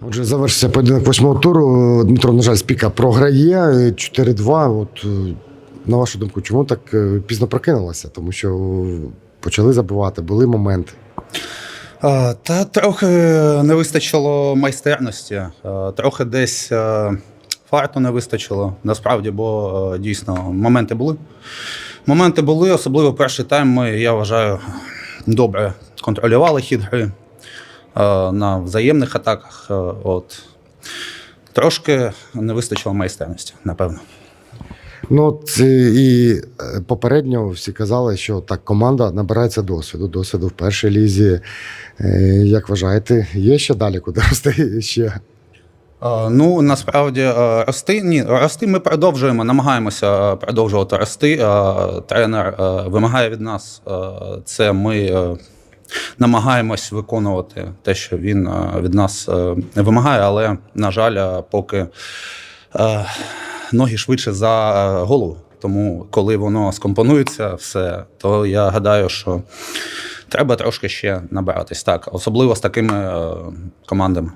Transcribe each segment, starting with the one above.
Отже, завершився поєдинок восьмого туру. Дмитро, на жаль, спіка програє е, 4-2. От е, на вашу думку, чому так е, пізно прокинулося? Тому що почали забивати, були моменти. Та трохи не вистачило майстерності, трохи десь а, фарту не вистачило. Насправді, бо дійсно моменти були. Моменти були, особливо перший тайм. Ми, я вважаю, добре контролювали хід гри на взаємних атаках. От. Трошки не вистачило майстерності, напевно. Ну, от, е, і е, попередньо всі казали, що так команда набирається досвіду. Досвіду в першій лізі. Е, Як вважаєте, є ще далі, куди рости ще? Е, Ну, насправді е, рости ні, рости ми продовжуємо, намагаємося е, продовжувати рости. Е, Тренер е, вимагає від нас е, це. Ми е, намагаємось виконувати те, що він е, від нас е, вимагає, але, на жаль, е, поки ноги швидше за голову. Тому, коли воно скомпонується, все, то я гадаю, що треба трошки ще набиратись так, особливо з такими командами.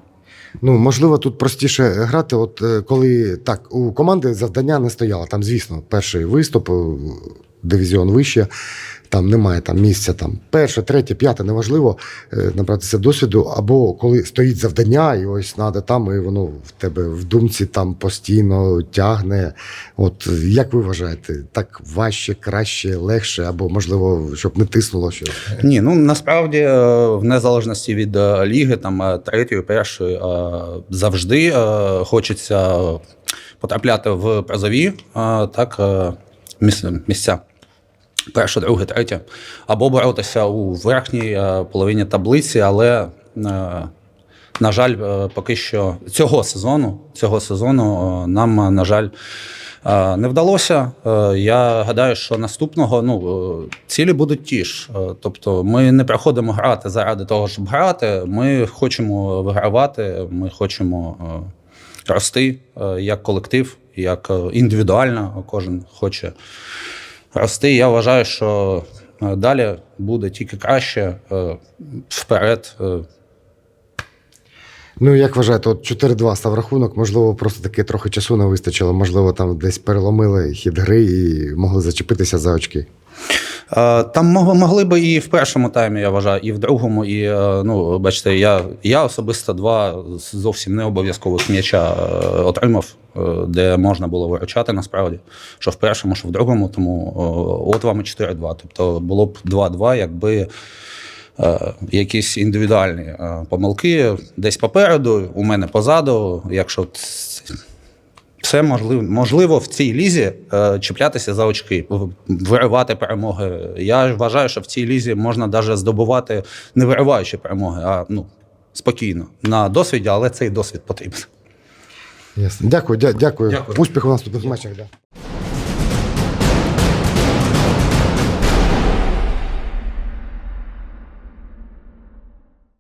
Ну, можливо, тут простіше грати, от коли так, у команди завдання не стояло. Там, звісно, перший виступ, дивізіон вище, там немає там місця, там перше, третє, п'яте, неважливо е, набратися досвіду, або коли стоїть завдання, і ось треба там, і воно в тебе в думці там постійно тягне. От як ви вважаєте, так важче, краще, легше, або можливо, щоб не тиснуло щось? Ні, ну насправді е, в незалежності від е, ліги, там третьої, першої, завжди хочеться потрапляти в призові так, місця. Перше, друге, третє. Або боротися у верхній е, половині таблиці, але, е, на жаль, е, поки що цього сезону, цього сезону нам, на жаль, не вдалося. Я гадаю, що наступного ну, цілі будуть ті ж. Тобто ми не приходимо грати заради того, щоб грати. Ми хочемо вигравати, ми хочемо рости як колектив, як індивідуально. Кожен хоче рости. Я вважаю, що е, далі буде тільки краще е, вперед. е, Ну, як вважаєте, от 4-2 став рахунок, можливо, просто таки трохи часу не вистачило, можливо, там десь переломили хід гри і могли зачепитися за очки. Е, Там мог- могли би і в першому таймі, я вважаю, і в другому. І е, ну, бачите, я, я особисто два зовсім не обов'язкових м'яча е, отримав, де можна було виручати насправді. Що в першому, що в другому. Тому от вам і 4-2. Тобто було б 2-2, якби. Якісь індивідуальні помилки десь попереду, у мене позаду. Якщо ц- все можливо, можливо в цій лізі е, чіплятися за очки, виривати перемоги. Я вважаю, що в цій лізі можна навіть здобувати не вириваючи перемоги, а ну, спокійно на досвіді, але цей досвід потрібен. Ясно. Дякую, дя- дякую. Дякую. Успіху в наступних матчах. Да.